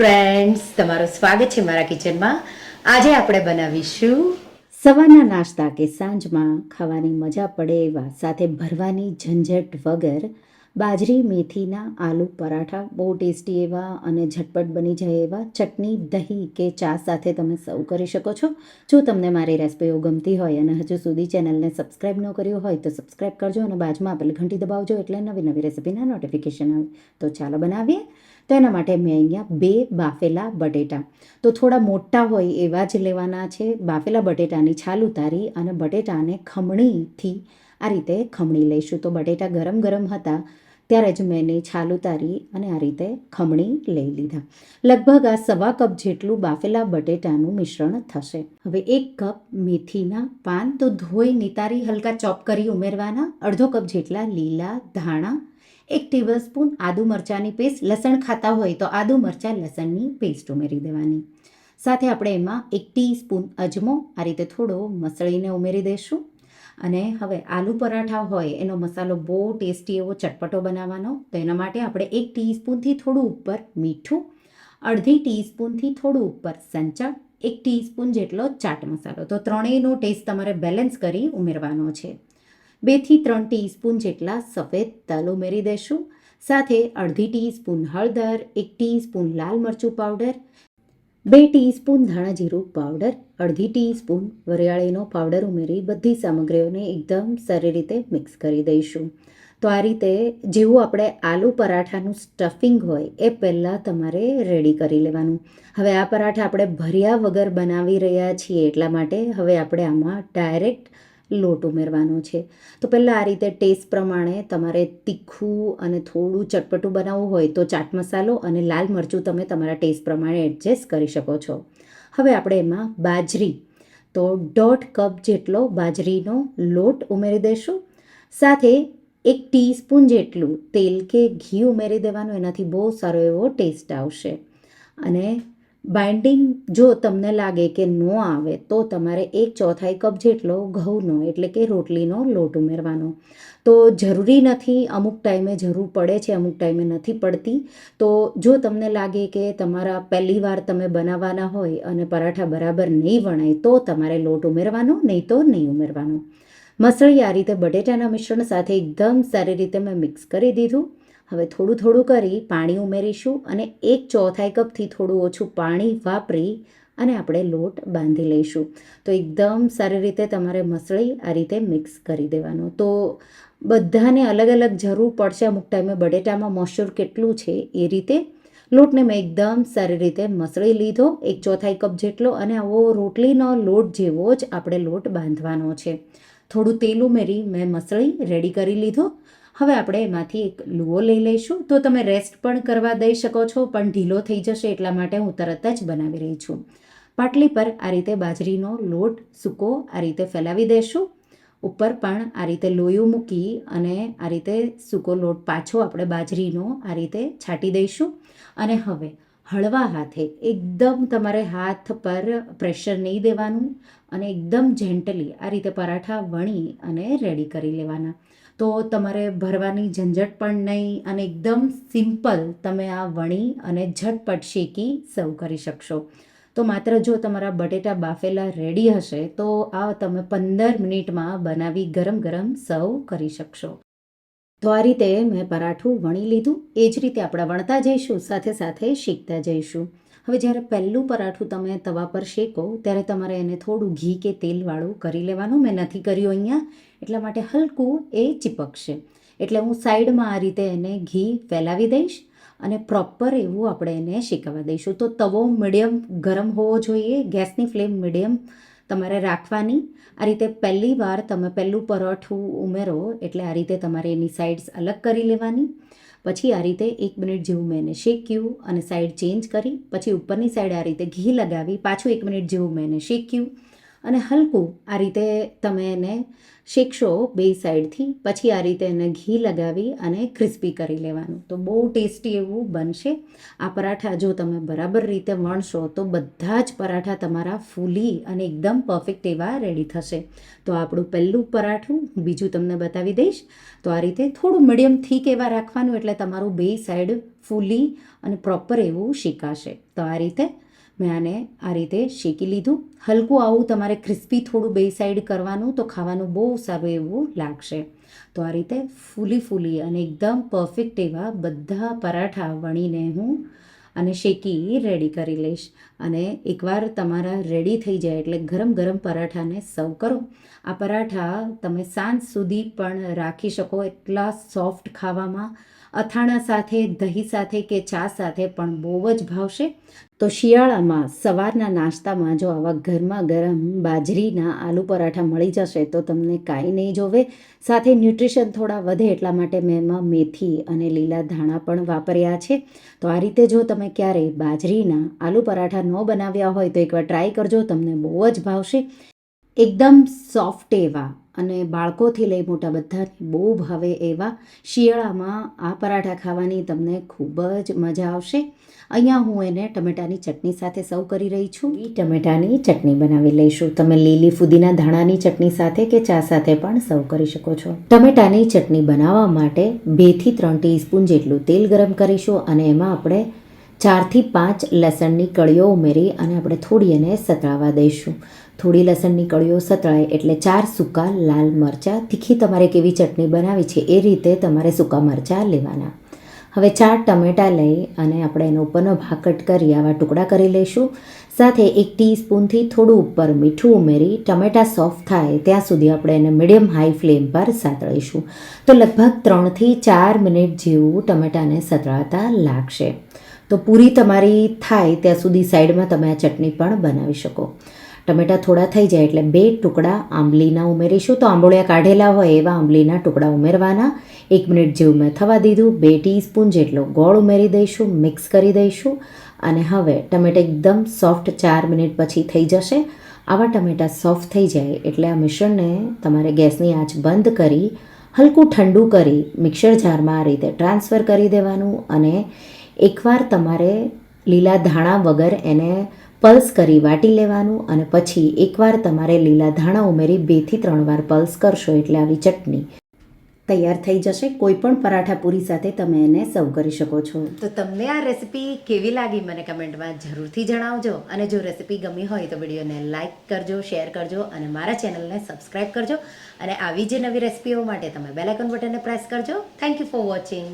Friends તમારું સ્વાગત છે મારા કિચનમાં. આજે આપણે બનાવીશું સવારના નાસ્તા કે સાંજમાં ખાવાની મજા પડે એવા, સાથે ભરવાની ઝંઝટ વગર બાજરી, મેથીના આલુ પરાઠા બહુ ટેસ્ટી એવા અને ઝટપટ બની જાય એવા ચટણી, દહીં કે ચા સાથે તમે સર્વ કરી શકો છો. જો તમને મારી રેસિપીઓ ગમતી હોય અને હજુ સુધી ચેનલને સબસ્ક્રાઈબ ન કર્યું હોય તો સબસ્ક્રાઈબ કરજો અને બાજુમાં આપેલ ઘંટી દબાવજો એટલે નવી નવી રેસિપીના નોટિફિકેશન આવે. તો ચાલો બનાવીએ. તો એના માટે મેં અહીંયા બે બાફેલા બટેટા. તો થોડા મોટા હોય એવા જ લેવાના છે. બાફેલા બટેટાની છાલ ઉતારી અને બટેટાને ખમણીથી આ રીતે ખમણી લઈશું. તો બટેટા ગરમ ગરમ હતા, ત્યારે જ મેં એની છાલ ઉતારી અને આ રીતે ખમણી લઈ લીધા. લગભગ આ સવા કપ જેટલું બાફેલા બટેટાનું મિશ્રણ થશે. હવે એક કપ મેથીના પાન તો ધોઈ નિતારી હલકા ચોપ કરી ઉમેરવાના. અડધો કપ જેટલા લીલા ધાણા, એક ટેબલસ્પૂન આદુ મરચાંની પેસ્ટ. લસણ ખાતા હોય તો આદુ મરચાં લસણની પેસ્ટ ઉમેરી દેવાની. સાથે આપણે એમાં એક ટીસ્પૂન અજમો આ રીતે થોડો મસળીને ઉમેરી દઈશું. અને હવે આલુ પરાઠા હોય, એનો મસાલો બહુ ટેસ્ટી એવો ચટપટો બનાવવાનો. તો એના માટે આપણે એક ટીસ્પૂનથી થોડું ઉપર મીઠું, અડધી ટીસ્પૂનથી થોડું ઉપર સંચળ, એક ટીસ્પૂન જેટલો ચાટ મસાલો. તો ત્રણેયનો ટેસ્ટ તમારે બેલેન્સ કરી ઉમેરવાનો છે. બેથી ત્રણ ટીસ્પૂન જેટલા સફેદ તલ ઉમેરી દઈશું સાથે અડધી ટીસ્પૂન હળદર, એક ટીસ્પૂન લાલ મરચું પાવડર બે ટીસ્પૂન ધાણા જીરું પાવડર, અડધી ટીસ્પૂન વરિયાળીનો પાવડર ઉમેરી બધી સામગ્રીઓને એકદમ સારી રીતે મિક્સ કરી દઈશું. તો આ રીતે જેવું આપણે આલુ પરાઠાનું સ્ટફિંગ હોય એ પહેલાં તમારે રેડી કરી લેવાનું. હવે આ પરાઠા આપણે ભર્યા વગર બનાવી રહ્યા છીએ એટલા માટે હવે આપણે આમાં ડાયરેક્ટ લોટ ઉમેરવાનો છે. તો પહેલાં આ રીતે ટેસ્ટ પ્રમાણે તમારે તીખું અને થોડું ચટપટું બનાવવું હોય તો ચાટ મસાલો અને લાલ મરચું તમે તમારા ટેસ્ટ પ્રમાણે એડજસ્ટ કરી શકો છો. હવે આપણે એમાં બાજરી. તો દોઢ કપ જેટલો બાજરીનો લોટ ઉમેરી દઈશું સાથે એક ટીસ્પૂન જેટલું તેલ કે ઘી ઉમેરી દેવાનું, એનાથી બહુ સારો એવો ટેસ્ટ આવશે. અને બાઇન્ડિંગ જો તમને લાગે કે ન આવે, તો તમારે એક ચોથાઈ કપ જેટલો ઘઉંનો એટલે કે રોટલીનો લોટ ઉમેરવાનો. તો જરૂરી નથી, અમુક ટાઈમે જરૂર પડે છે, અમુક ટાઈમે નથી પડતી. તો જો તમને લાગે કે તમારા પહેલી વાર તમે બનાવવાના હોય અને પરાઠા બરાબર નહીં વણાય, તો તમારે લોટ ઉમેરવાનો, નહીં તો નહીં ઉમેરવાનો. મસળી આ રીતે બટેટાના મિશ્રણ સાથે એકદમ સારી રીતે મેં મિક્સ કરી દીધું. હવે થોડું થોડું કરી પાણી ઉમેરીશું અને એક ચોથાઈ કપથી થોડું ઓછું પાણી વાપરી અને આપણે લોટ બાંધી લઈશું. તો એકદમ સારી રીતે તમારે મસળી આ રીતે મિક્સ કરી દેવાનું. તો બધાને અલગ અલગ જરૂર પડશે. અમુક ટાઈમે બટેટામાં મોઇશ્ચર કેટલું છે એ રીતે લોટને મેં એકદમ સારી રીતે મસળી લીધો. એક ચોથાઈ કપ જેટલો અને આવો રોટલીનો લોટ જેવો જ આપણે લોટ બાંધવાનો છે. થોડું તેલ ઉમેરી મેં મસળી રેડી કરી લીધો. હવે આપણે એમાંથી એક લુઓ લઈ લઈશું. તો તમે રેસ્ટ પણ કરવા દઈ શકો છો, પણ ઢીલો થઈ જશે એટલા માટે હું તરત જ બનાવી રહી છું. પાટલી પર આ રીતે બાજરીનો લોટ સૂકો આ રીતે ફેલાવી દઈશું ઉપર પણ આ રીતે લોયું મૂકી અને આ રીતે સૂકો લોટ પાછો આપણે બાજરીનો આ રીતે છાંટી દઈશું. અને હવે હળવા હાથે, એકદમ તમારે હાથ પર પ્રેશર નહીં દેવાનું અને એકદમ જેન્ટલી આ રીતે પરાઠા વણી અને રેડી કરી લેવાના. તો તમારે ભરવાની ઝંઝટ પણ નહીં અને એકદમ સિમ્પલ તમે આ વણી અને ઝટપટ શેકી સર્વ કરી શકશો. તો માત્ર જો તમારા બટેટા બાફેલા રેડી હશે, તો આ તમે પંદર મિનિટમાં બનાવી ગરમ ગરમ સર્વ કરી શકશો. તો આ રીતે મેં પરાઠું વણી લીધું. એ જ રીતે આપણે વણતા જઈશું, સાથે સાથે શીખતા જઈશું. હવે જ્યારે પહેલું પરાઠું તમે તવા પર શેકો, ત્યારે તમારે એને થોડું ઘી કે તેલવાળું કરી લેવાનું. મેં નથી કર્યું અહીંયા, એટલા માટે હલકું એ ચીપકશે. એટલે હું સાઈડમાં આ રીતે એને ઘી ફેલાવી દઈશ અને પ્રોપર એવું આપણે એને શેકાવા દઈશું. તો તવો મીડિયમ ગરમ હોવો જોઈએ, ગેસની ફ્લેમ મીડિયમ તમારે રાખવાની. આ રીતે પહેલી વાર તમે પહેલું પરોઠું ઉમેરો એટલે આ રીતે તમારે એની સાઇડ્સ અલગ કરી લેવાની. પછી આ રીતે એક મિનિટ જેવું મેં એને શેક્યું અને સાઈડ ચેન્જ કરી. પછી ઉપરની સાઈડ આ રીતે ઘી લગાવી. પાછું એક મિનિટ જેવું મેં એને શેક્યું. અને હલકું આ રીતે તમે એને શેકશો બે સાઈડથી, પછી આ રીતે એને ઘી લગાવી અને ક્રિસ્પી કરી લેવાનું. તો બહુ ટેસ્ટી એવું બનશે. આ પરાઠા જો તમે બરાબર રીતે વણશો, તો બધા જ પરાઠા તમારા ફૂલી અને એકદમ પરફેક્ટ એવા રેડી થશે. તો આપણું પહેલું પરાઠું બીજું તમને બતાવી દઈશ. તો આ રીતે થોડું મીડિયમ થીક એવા રાખવાનું, એટલે તમારું બે સાઈડ ફૂલી અને પ્રોપર એવું શીકાશે. તો આ રીતે મેં આને આ રીતે શેકી લીધું. હલકું આવું તમારે ક્રિસ્પી થોડું બે સાઈડ કરવાનું તો ખાવાનું બહુ સારું એવું લાગશે. તો આ રીતે ફૂલી ફૂલી અને એકદમ પરફેક્ટ એવા બધા પરાઠા વણીને હું અને શેકી રેડી કરી લઈશ. અને એકવાર તમારા રેડી થઈ જાય એટલે ગરમ ગરમ પરાઠાને સર્વ કરો. આ પરાઠા તમે સાંજ સુધી પણ રાખી શકો એટલા સોફ્ટ ખાવામાં. અથાણા સાથે, દહીં સાથે કે ચા સાથે પણ બહુ જ ભાવશે. તો શિયાળામાં સવારના નાસ્તામાં જો આવા ગરમા ગરમ બાજરીના આલુ પરાઠા મળી જશે તો તમને કાંઈ નહીં જોવે. સાથે ન્યુટ્રિશન થોડા વધે એટલા માટે મેં એમાં મેથી અને લીલા ધાણા પણ વાપર્યા છે. તો આ રીતે જો તમે ક્યારેય બાજરીના આલુ પરાઠા ન બનાવ્યા હોય તો એકવાર ટ્રાય કરજો, તમને બહુ જ ભાવશે. એકદમ સોફ્ટ એવા અને બાળકોથી લઈ મોટા બધાને બહુ ભાવે એવા શિયાળામાં આ પરાઠા ખાવાની તમને ખૂબ જ મજા આવશે. અહીંયા હું એને ટમેટાની ચટણી સાથે સર્વ કરી રહી છું. એ ટમેટાની ચટણી બનાવી લઈશું. તમે લીલી ફુદીના ધાણાની ચટણી સાથે કે ચા સાથે પણ સર્વ કરી શકો છો. ટમેટાની ચટણી બનાવવા માટે બેથી ત્રણ ટીસ્પૂન જેટલું તેલ ગરમ કરીશું અને એમાં આપણે ચારથી પાંચ લસણની કળીઓ ઉમેરી અને આપણે થોડી એને સતળાવા દઈશું. થોડી લસણની કળીઓ સતળાય એટલે ચાર સૂકા લાલ મરચાં. તીખી તમારે કેવી ચટણી બનાવી છે એ રીતે તમારે સૂકા મરચાં લેવાના. હવે ચાર ટમેટાં લઈ અને આપણે એનો ઉપરનો ભાગ કટ કરી આવા ટુકડા કરી લઈશું. સાથે એક ટીસ્પૂનથી થોડું ઉપર મીઠું ઉમેરી ટમેટાં સોફ્ટ થાય ત્યાં સુધી આપણે એને મીડિયમ હાઈ ફ્લેમ પર સાતળીશું. તો લગભગ ત્રણથી ચાર મિનિટ જેવું ટમેટાને સતળાતા લાગશે. તો પૂરી તમારી થાય ત્યાં સુધી સાઈડમાં તમે આ ચટણી પણ બનાવી શકો. ટમેટાં થોડા થઈ જાય એટલે બે ટુકડા આંબલીના ઉમેરીશું. તો આંબોળિયા કાઢેલા હોય એવા આંબલીના ટુકડા ઉમેરવાના. એક મિનિટ જેવું મેં થવા દીધું. બે ટીસ્પૂન જેટલો ગોળ ઉમેરી દઈશું, મિક્સ કરી દઈશું. અને હવે ટમેટા એકદમ સોફ્ટ ચાર મિનિટ પછી થઈ જશે. આવા ટમેટાં સોફ્ટ થઈ જાય એટલે આ મિશ્રણને તમારે ગેસની આંચ બંધ કરી, હલકું ઠંડુ કરી, મિક્સર જારમાં આ રીતે ટ્રાન્સફર કરી દેવાનું અને એકવાર તમારે લીલા ધાણા વગર એને પલ્સ કરી વાટી લેવાનું અને પછી એકવાર તમારે લીલા ધાણા ઉમેરી બેથી ત્રણ વાર પલ્સ કરશો એટલે આવી ચટણી તૈયાર થઈ જશે. કોઈ પણ પરાઠા પૂરી સાથે તમે એને સર્વ કરી શકો છો. તો તમને આ રેસિપી કેવી લાગી મને કમેન્ટમાં જરૂરથી જણાવજો. અને જો રેસિપી ગમી હોય તો વિડીયોને લાઇક કરજો, શેર કરજો અને મારા ચેનલને સબસ્ક્રાઇબ કરજો. અને આવી જે નવી રેસિપીઓ માટે તમે બેલાઇકન બટનને પ્રેસ કરજો. Thank you for watching.